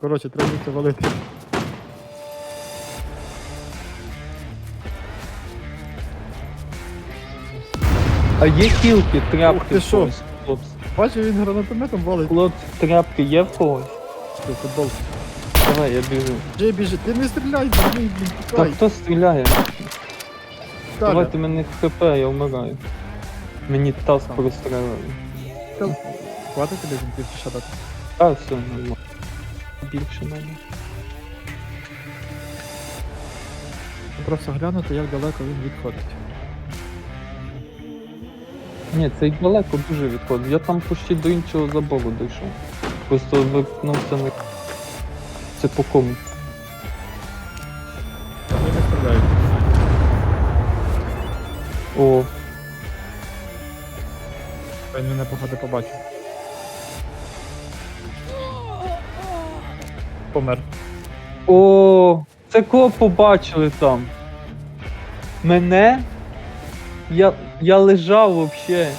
Коротше, треба звідти валити. А є хілки, Ух тряпки ти в що? когось, хлопці? Бачу, він гранатометом валить. Хлопці, тряпки є в когось? Ти футбол. Давай, я біжу. Джей біжить, ти не стріляй, блін, блін, Та тікай. хто стріляє? Таля. Давайте мене хп, я вмираю. Мені таз прострелили. Хватить тобі він ще дати. А, все, нормально. Більше мене. Просто глянути, як далеко він відходить. Ні, цей далеко дуже відходить. Я там почти до іншого забору дійшов. Просто викнувся на. Це по кому? Вони не стріляють. О, Він мене походу побачив. Помер. О, це кого побачили там? Мене? Я, я лежав вообще.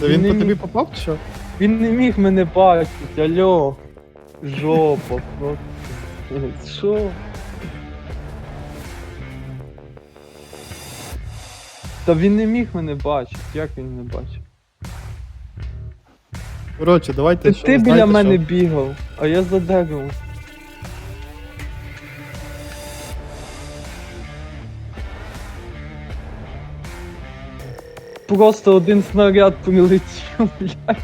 Та Він він по тобі міг. попав чи що? Він не міг мене бачити, альо. Жопа, просто. Що? Та він не міг мене бачити, як він не бачив? Коротше, давайте. Це що, ти біля знаєте мене що? бігав, а я за деревом. Просто один снаряд прилетів, блядь?